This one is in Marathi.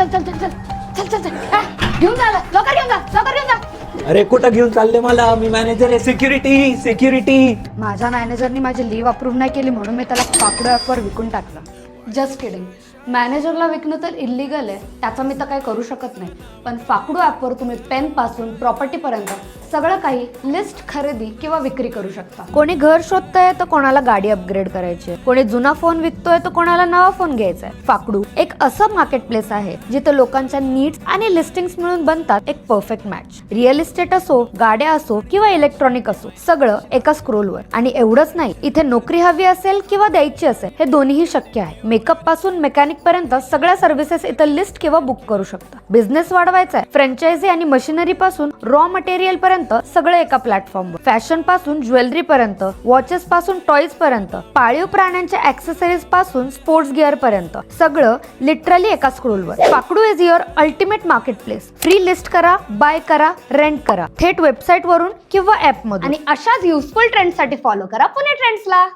चल चल चल चल चल चल चल. हा, घेऊन जा लवकर घेऊन जा लवकर घेऊन जा. अरे कुठं घेऊन चालले मला? मी मॅनेजर आहे. सिक्युरिटी सिक्युरिटी माझ्या मॅनेजरनी माझी लीव अप्रूव्ह नाही केली म्हणून मी त्याला फाकडो ॲपवर विकून टाकलं. जस्ट किडिंग मॅनेजरला विकणं तर इलिगल आहे. त्याचं मी तर काही करू शकत नाही. पण फाकडो ॲपवर तुम्ही पेनपासून प्रॉपर्टीपर्यंत सगळं काही लिस्ट खरेदी किंवा विक्री करू शकता. कोणी घर शोधतंय तर कोणाला गाडी अपग्रेड करायची. आहे. कोणी जुना फोन विकतोय तर कोणाला नवा फोन घ्यायचा आहे फाकडू एक असं मार्केट प्लेस आहे जिथे लोकांच्या नीड्स आणि लिस्टिंग्स मिळून बनतात एक परफेक्ट मॅच रिअल इस्टेट असो गाड्या असो किंवा इलेक्ट्रॉनिक असो सगळं एका स्क्रोलवर आणि एवढंच नाही इथे नोकरी हवी असेल किंवा द्यायची असेल हे दोन्हीही शक्य आहे. मेकअपपासून मेकॅनिक पर्यंत सगळ्या सर्व्हिसेस इथं लिस्ट किंवा बुक करू शकता. बिझनेस वाढवायचा आहे फ्रँचायझी आणि मशिनरी पासून रॉ मटेरियल पर्यंत सगळं एका प्लॅटफॉर्मवर फॅशनपासून ज्वेलरी पर्यंत वॉचेस पासून टॉईज पर्यंत पाळीव प्राण्यांच्या ऍक्सेसरीजपासून स्पोर्ट्स गिअर पर्यंत. सगळं लिटरली एका स्क्रोलवर पाकडू is your ultimate market place free list करा बाय करा रेंट करा. थेट वेबसाईट वरून किंवा ऍप मधून. आणि अशाच युजफुल ट्रेंडसाठी फॉलो करा पुणे ट्रेंड्सला